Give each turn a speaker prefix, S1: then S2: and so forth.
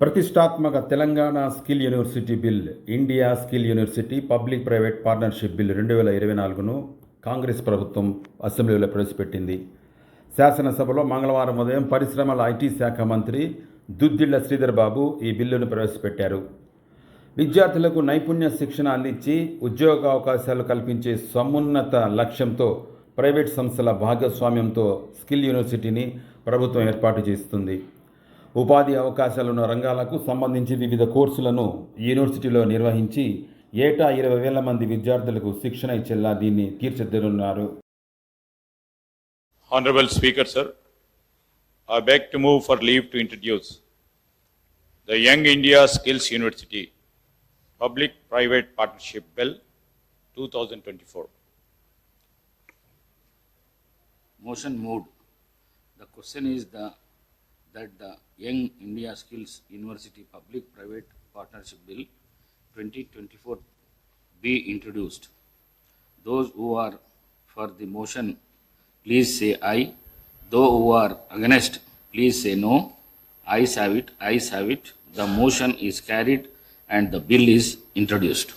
S1: ప్రతిష్టాత్మక Telangana skill university bill India skill university public private partnership bill రెండు వేల ఇరవై నాలుగును కాంగ్రెస్ ప్రభుత్వం అసెంబ్లీలో ప్రవేశపెట్టింది. శాసనసభలో మంగళవారం ఉదయం పరిశ్రమల ఐటీ శాఖ మంత్రి దుద్దిళ్ళ శ్రీధర్ బాబు ఈ బిల్లును ప్రవేశపెట్టారు. విద్యార్థులకు నైపుణ్య శిక్షణ అందించి ఉద్యోగ అవకాశాలు కల్పించే సమున్నత లక్ష్యంతో ప్రైవేట్ సంస్థల భాగస్వామ్యంతో స్కిల్ యూనివర్సిటీని ప్రభుత్వం ఏర్పాటు చేస్తుంది. ఉపాధి అవకాశాలున్న రంగాలకు సంబంధించి వివిధ కోర్సులను యూనివర్సిటీలో నిర్వహించి ఏటా ఇరవై వేల మంది విద్యార్థులకు శిక్షణ ఇచ్చేలా దీన్ని తీర్చిదిద్దనున్నారు
S2: honourable speaker sir I beg to move for leave to introduce the young India skills university public private partnership bill
S3: two thousand twenty four motion moved the question is the that the Young India Skills University Public-Private Partnership Bill 2024 be introduced. Those who are for the motion, please say aye. Those who are against, please say no. Ayes have it, ayes have it. The motion is carried and the bill is introduced.